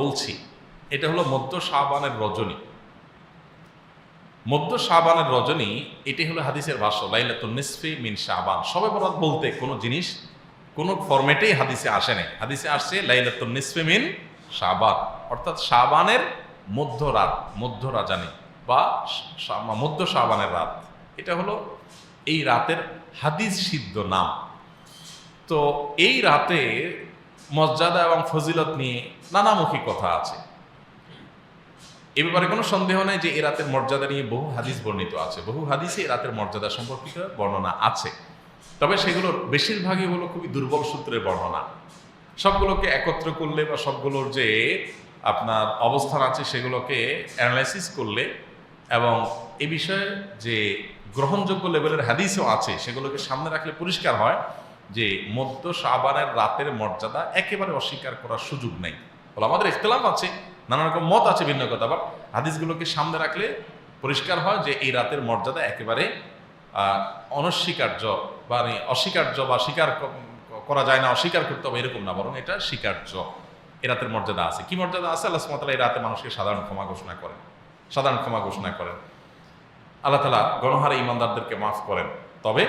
বলছি, এটা হলো মধ্য শাহবানের রজনী। মধ্য শাহবানের রজনী, এটি হলো হাদিসের ভাষ্য, লাইলাতুন নিসফি মিন শাহবান সবে বরাত বলতে কোনো জিনিস, কোনো ফরম্যাটেই হাদিসে আসে নাই। হাদিসে আসছে লাইলাতুন নিসফি মিন শাহবান অর্থাৎ শাহবানের মধ্য রাত, মধ্য রাজানি বা মধ্য শাহবানের রাত। এটা হলো এই রাতের হাদিস সিদ্ধ নাম। তো এই রাতে মর্যাদা এবং ফজিলত নিয়ে নানামুখী কথা আছে। এ ব্যাপারে কোনো সন্দেহ নেই যে এ রাতের মর্যাদা নিয়ে বহু হাদিস বর্ণিত আছে। বহু হাদিসে এ রাতের মর্যাদা সম্পর্কিত বর্ণনা আছে। তবে সেগুলোর বেশিরভাগই হলো খুবই দুর্বল সূত্রের বর্ণনা। সবগুলোকে একত্র করলে বা সবগুলোর যে আপনার অবস্থান আছে সেগুলোকে অ্যানালাইসিস করলে এবং এ বিষয়ে যে গ্রহণযোগ্য লেভেলের হাদিসও আছে সেগুলোকে সামনে রাখলে পরিষ্কার হয়। যে মধ্য সাবানের রাতের মর্যাদা একেবারে অস্বীকার করার সুযোগ নেই। বলে, আমাদের ইখতলাফ আছে নানা রকম মত আছে, ভিন্ন কথা আবার হাদিসগুলোকে সামনে রাখলে পরিষ্কার হয় যে এই রাতের মর্যাদা একেবারে অনস্বীকার্য বা মানে অস্বীকার্য বা স্বীকার করা যায় না, অস্বীকার করতে হবে, এরকম না, বরং এটা স্বীকার্য। এ রাতের মর্যাদা আছে। কি মর্যাদা আছে? আল্লাহ সুমতাল্লাহ এই রাতে মানুষকে সাধারণ ক্ষমা ঘোষণা করেন। সাধারণ ক্ষমা ঘোষণা করেন। আল্লাহ তালা গণহারে ইমানদারদেরকে মাফ করেন। তবে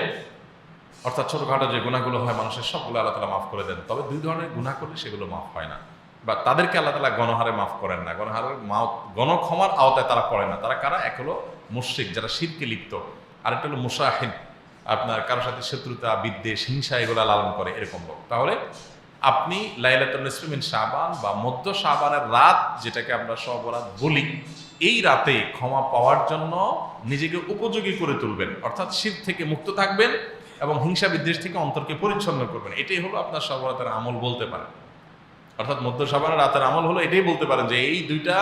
অর্থাৎ ছোটোখাটো যে গুণাগুলো হয় মানুষের, সবগুলো আল্লাহ তালা মাফ করে দেন। তবে দুই ধরনের গুণা করলে সেগুলো মাফ হয় না। বা তাদেরকে আল্লাহ তালা গণহারে মাফ করেন না। গণহারের গণক্ষমার আওতায় তারা পড়ে না। তারা কারা? এক হলো মুশ্রিক, যারা শিরকে লিপ্ত। আরেকটা হলো মুসাহিন আপনার কারোর সাথে শত্রুতা, বিদ্বেষ, হিংসা এগুলো লালন করে এরকম লোক। তাহলে আপনি লাইলাতুল নিসমিন শাবান বা মধ্য সাবানের রাত যেটাকে আমরা সবরাত বলি, এই রাতে ক্ষমা পাওয়ার জন্য নিজেকে উপযোগী করে তুলবেন। অর্থাৎ শীত থেকে মুক্ত থাকবেন এবং হিংসা বিদ্বেষ থেকে অন্তরকে পরিচ্ছন্ন করবেন। এটাই হলো আপনার সবরাতের আমল বলতে পারেন। অর্থাৎ মধ্য সাবানের রাতের আমল হলো এটাই বলতে পারেন যে এই দুইটা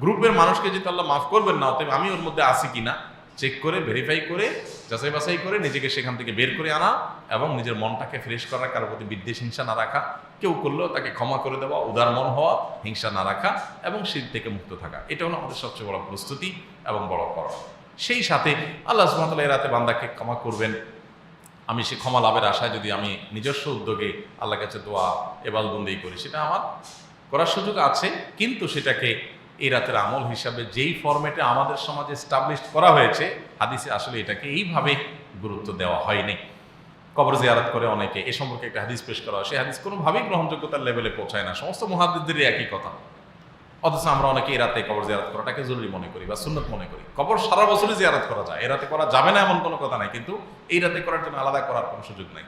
গ্রুপের মানুষকে যদি আল্লাহ মাফ করবেন না, অতএব আমি ওর মধ্যে আছি কিনা চেক করে ভেরিফাই করে, যাচাই বাছাই করে নিজেকে সেখান থেকে বের করে আনা এবং নিজের মনটাকে ফ্রেশ করা কারোর প্রতি বিদ্বেষ, হিংসা না রাখা। কেউ করলেও তাকে ক্ষমা করে দেওয়া, উদার মন হওয়া, হিংসা না রাখা এবং শীত থেকে মুক্ত থাকা। এটা হলো আমাদের সবচেয়ে বড় প্রস্তুতি এবং বড় করা সেই সাথে আল্লাহ সুমতাল্লাহ এই রাতে বান্দাকে ক্ষমা করবেন। আমি সে ক্ষমা লাভের আশায় যদি আমি নিজস্ব উদ্যোগে আল্লাহ কাছে দোয়া এবালবন্দি করি, সেটা আমার করার সুযোগ আছে, কিন্তু সেটাকে এই রাতের আমল হিসাবে যেই ফরম্যাটে আমাদের সমাজে স্টাবলিশ করা হয়েছে, হাদিসে আসলে এটাকে এইভাবে গুরুত্ব দেওয়া হয়নি। কবর জিয়ারত করে অনেকে এ সম্পর্কে একটা হাদিস পেশ করা হয়, সেই হাদিস কোনোভাবেই গ্রহণযোগ্যতার লেভেলে পৌঁছায় না। সমস্ত মহাদিসদেরই একই কথা। অথচ আমরা অনেকে এই রাতে কবর জিয়ারত করাটাকে জরুরি মনে করি বা সুন্নত মনে করি। কবর সারা বছরই জিয়ারত করা যায়। এই রাতে করা যাবে না এমন কোনো কথা নাই, কিন্তু এই রাতে করার জন্য আলাদা করার কোনো সুযোগ নাই।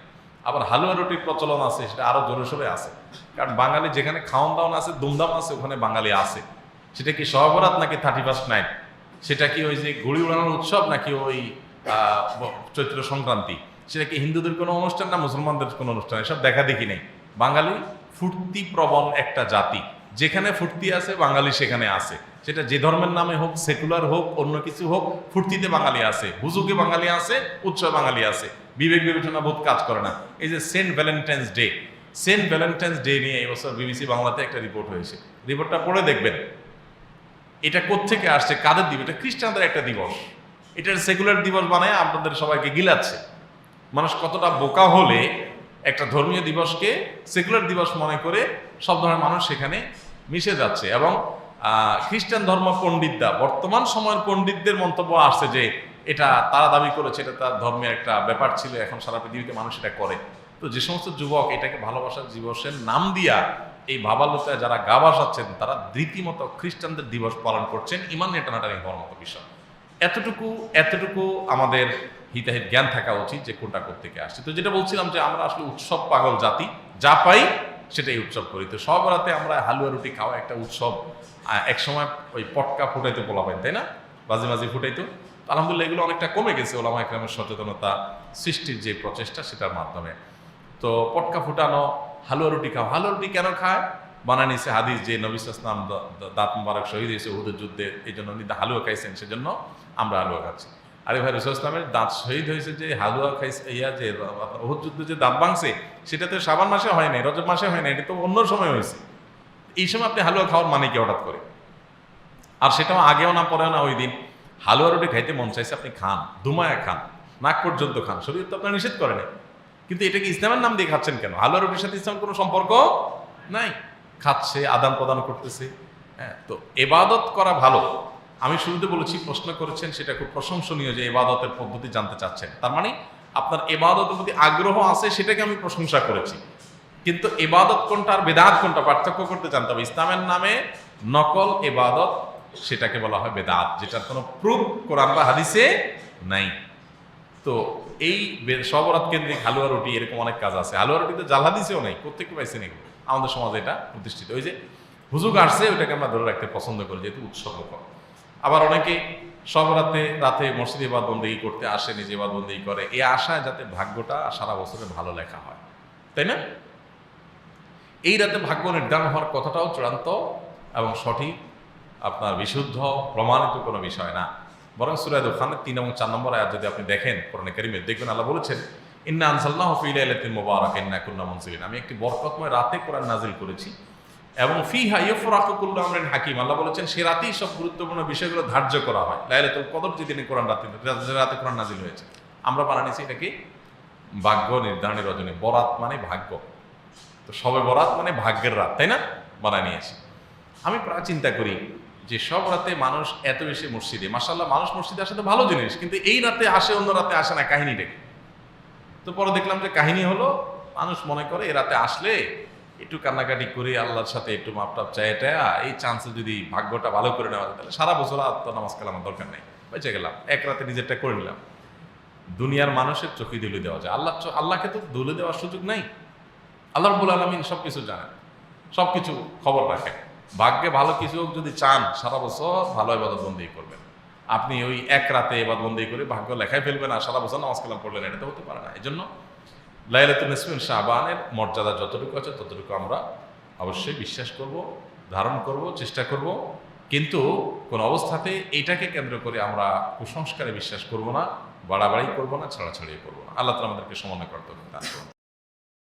আবার হালুয়া রুটির প্রচলন আছে, সেটা আরও জোরে সোরে আছে। কারণ বাঙালি যেখানে খাওয়ান দাওয়ান আছে, দুমদাম আছে, ওখানে বাঙালি আছে। সেটা কি সহবরাত নাকি থার্টি ফার্স্ট নাইট? সেটা কি ওই যে ঘুড়ি উড়ানোর উৎসব নাকি ওই চৈত্র সংক্রান্তি? সেটা কি হিন্দুদের কোনো অনুষ্ঠান না মুসলমানদের কোনো অনুষ্ঠান? এসব দেখা দেখি নেই। বাঙালি ফুর্তি প্রবণ একটা জাতি। যেখানে ফুর্তি আছে, বাঙালি সেখানে আছে। সেটা যে ধর্মের নামে হোক, সেকুলার হোক, অন্য কিছু হোক, ফুর্তিতে বাঙালি আছে হুজুকে বাঙালি আছে, উৎসব বাঙালি আছে। বিবেক বিবেচনা বোধ কাজ করে না। এই যে Saint Valentine's Day, Saint Valentine's Day নিয়ে এই বছর বিবিসি বাংলাতে একটা রিপোর্ট হয়েছে। রিপোর্টটা পড়ে দেখবেন। এটা কোত্থেকে আসছে, কাদের দিবস? এটা খ্রিস্টানদের একটা দিবস। এটার সেকুলার দিবস বানায় আপনাদের সবাইকে গিলাচ্ছে। মানুষ কতটা বোকা হলে একটা ধর্মীয় দিবসকে সেকুলার দিবস মনে করে সব ধরনের মানুষ সেখানে মিশে যাচ্ছে এবং খ্রিস্টান ধর্ম পণ্ডিতরা, বর্তমান সময়ের পণ্ডিতদের মন্তব্য আসছে যে এটা তারা দাবি করেছে, এটা তার ধর্মের একটা ব্যাপার ছিল, এখন সারা পৃথিবীতে মানুষ এটা করে। তো যে সমস্ত যুবক এটাকে ভালোবাসার দিবসের নাম দিয়া এই ভাবালুতায় যারা গা ভাসাচ্ছেন তারা রীতিমতো খ্রিস্টানদের দিবস পালন করছেন ইমান নিয়ে টানাটানি হওয়ার মতো বিষয়। এতটুকু এতটুকু আমাদের হিতাহিত জ্ঞান থাকা উচিত যে কোনটা থেকে আসছে। তো যেটা বলছিলাম যে আমরা আসলে উৎসব পাগল জাতি যা পাই সেটাই উৎসব করি। তো সব রাতে আমরা হালুয়া রুটি খাওয়া একটা উৎসব আহ, এক সময় ওই পটকা ফুটাইতে পোলাবেন তাই না? বাজি মাঝি ফুটাইতো। আলহামদুলিল্লাহ এগুলো অনেকটা কমে গেছে ওলামা একরামের সচেতনতা সৃষ্টির যে প্রচেষ্টা সেটার মাধ্যমে। তো পটকা ফুটানো হালুয়া রুটি খাও হালুয়া রুটি কেন খায়? বানায় নিছে হাদিস যে নবী ইসলাম দাঁত মুবারক শহীদ হয়েছে উহুদের যুদ্ধে এই জন্য হালুয়া খাইছেন সেজন্য। আমরা হালুয়া খাচ্ছি। আরে ভাই, রসুল ইসলামের দাঁত শহীদ হয়েছে যে হালুয়া খাইছে, ইয়া যে যুদ্ধে যে দাঁত ভাঙছে, সেটা তো সাবান মাসে হয় নাই, রজব মাসে হয় নাই, এটা তো অন্য সময় হয়েছে। এই সময় আপনি হালুয়া খাওয়ার মানে কি হঠাৎ করে? আর সেটাও আগেও না, পরেও না, ওই দিন। হালুয়া রুটি খাইতে মন চাইছে, আপনি খান দুমায়া খান, নাক পর্যন্ত খান। শরীর তো আপনার নিষেধ করে না কিন্তু এটাকে ইসলামের নাম দিয়ে খাচ্ছেন কেন? হালুয়া রুটির সাথে ইসলামের কোনো সম্পর্ক নাই। খাচ্ছে আদান প্রদান করতেছে। হ্যাঁ তো এবাদত করা ভালো। আমি শুরুতে বলেছি, প্রশ্ন করেছেন, সেটা খুব প্রশংসনীয় যে এবাদতের পদ্ধতি জানতে চাচ্ছেন। তার মানে আপনার এবাদতের প্রতি আগ্রহ আছে, সেটাকে আমি প্রশংসা করেছি। কিন্তু এবাদত কোনটা আর বেদাত কোনটা? পার্থক্য করতে জানতে হবে। ইসলামের নামে নকল এবাদত, সেটাকে বলা হয় বেদাত, যেটার কোনো প্রুফ কোরআন বা হাদিসে নাই। তো এই সবরাত কেন্দ্রিক হালুয়া রুটি, এরকম অনেক কাজ আছে। হালুয়া রুটিতে জাল হাদিসেও নেই কোথেকে পাইছেন এগুলো। আমাদের সমাজে এটা প্রতিষ্ঠিত। ওই যে হুজুগ আসছে, ওইটাকে আমরা ধরে রাখতে পছন্দ করি, যেহেতু উৎসব আবার অনেকে সব রাতে রাতে মসজিদে বাদ বন্দেগি করতে আসে, নিজে বাদ বন্দেগি করে। এই আশায় যাতে ভাগ্যটা সারা বছরে ভালো লেখা হয়। তাই না? এই রাতে ভাগ্য নির্ধারণ হওয়ার কথাটাও চূড়ান্ত এবং সঠিক, আপনার বিশুদ্ধ, প্রমাণিত কোনো বিষয় না। বরং সুরায় দোকানের তিন এবং চার নম্বর আয়াত যদি আপনি দেখেন, কোরআনে কারিমে দেখবেন, আল্লাহ বলেছেন, ইন্না আনসাল্লাহ ফিলাইলাতিন মুবারাক, ইন্না কুন্না মুনজিলিন। আমি একটি বরকতময় রাতে কোরআন নাজিল করেছি। এবং ফি হাইয়ফরাকুল্লু আমরিন হাকিম। আল্লাহ বলেছেন, সে রাতেই সব গুরুত্বপূর্ণ বিষয়গুলো ধার্য করা হয়। লাইলে লাইলাতুল কদর যে দিনে কোরআন রাতে রাতে কোরআন নাজিল হয়েছে। আমরা বানানিছি এটাকে ভাগ্য নির্ধারণের রজনী। বরাত মানে ভাগ্য। তো সবে বরাত মানে ভাগ্যের রাত, তাই না? বানায় নিয়েছি আমি প্রায় চিন্তা করি যে সব রাতে মানুষ এত বেশি মসজিদে মাসাল্লাহ মানুষ মসজিদে আসে তো ভালো জিনিস, কিন্তু এই রাতে আসে, অন্য রাতে আসে না কাহিনীটাকে তো পরে দেখলাম যে কাহিনী হলো, মানুষ মনে করে এ রাতে আসলে একটু কান্নাকাটি করে, আল্লাহর সাথে একটু মাপটাপ চায় টায়া, এই চান্সে যদি ভাগ্যটা ভালো করে নেওয়া যায়, তাহলে সারা বছর তো নামাজ কালামার দরকার নেই। বেঁচে গেলাম, এক রাতে নিজেরটা করে নিলাম। দুনিয়ার মানুষের চোখে দুলে দেওয়া যায়। আল্লাহ আল্লাহকে তো দুলে দেওয়ার সুযোগ নাই। আল্লাহ রবুল আলমিন সব কিছু জানেন সব কিছু খবর রাখেন। ভাগ্যে ভালো কিছু যদি চান, সারা বছর ভালো এবাদত বন্দি করবেন। আপনি ওই এক রাতে এবাদত বন্দি করে ভাগ্য লেখায় ফেলবেন আর সারা বছর নামাজ কালাম পড়লেন, এটা তো হতে পারে না। এই জন্য লাইলাতুল ইসমিন শাহবানের মর্যাদা যতটুকু আছে ততটুকু আমরা অবশ্যই বিশ্বাস করব, ধারণ করব, চেষ্টা করব। কিন্তু কোন অবস্থাতে এটাকে কেন্দ্র করে আমরা কুসংস্কারে বিশ্বাস করব না, বাড়াবাড়ি করব না ছাড়াছাড়ি করব না। আল্লাহ তালা আমাদেরকে সমন্বয় করতে হবে